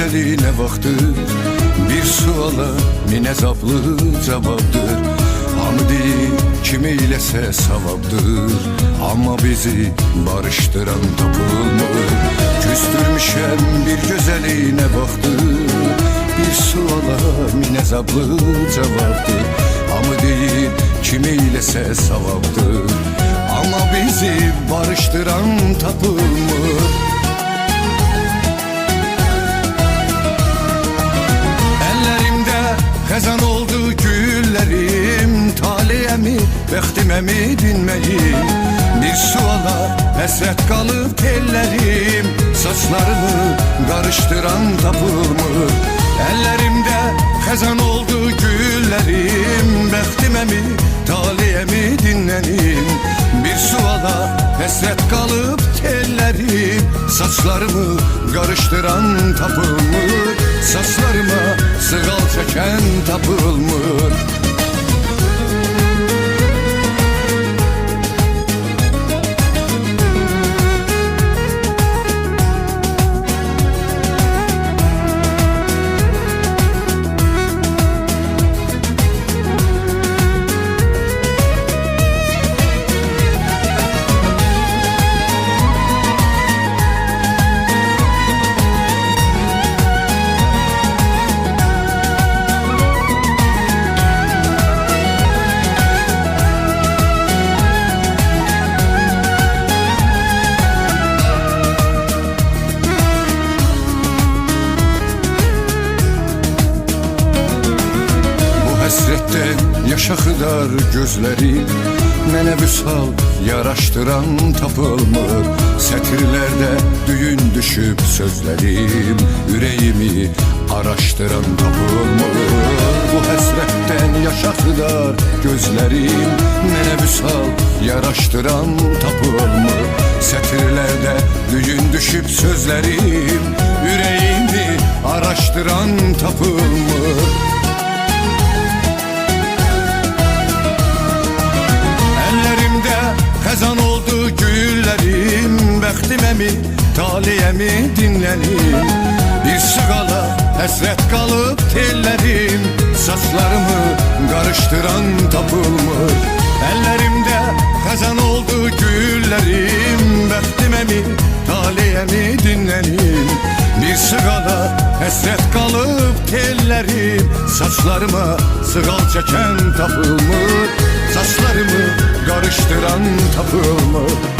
bir güzeline baktı. Bir suala min azaplı cevaptır. Hamı değil kimiyləsə savabdır Amma bizi barıştıran tapılmır Küstürmüşəm bir güzeline baktı. Bir suala min azaplı cevaptır. Hamı değil kimiyləsə savabdır Amma bizi barıştıran tapılmır bəxtiməmi dinməyim Bir suala həsrət qalıb tellərim Saçlarımı qarışdıran tapılmır Ellerimde xəzan oldu güllərim Bəxtiməmi, taliyəmi dinlənim Bir suala həsrət qalıb tellərim Saçlarımı qarışdıran tapılmır Saçlarıma sığal çəkən tapılmır yaşa xıdar gözlərim Mənə vüsal yaraşdıran tapılmır Sətirlərdə düyün düşüb sözlərim Ürəyimi araşdıran tapılmır Bu həsrətdən yaşa xıdar gözlərim Mənə vüsal yaraşdıran tapılmır Sətirlərdə düyün düşüb sözlərim Ürəyimi araşdıran tapılmır taliyəmi dinlənim Bir sığala həsrət qalıb tellərim Saçlarımı qarışdıran tapılmır Ellerimde xəzan oldu güllərim Bəxtiməmi, taliyəmi dinlənim Bir sığala həsrət qalıb tellərim Saçlarıma sığal çəkən tapılmır Saçlarımı qarışdıran tapılmır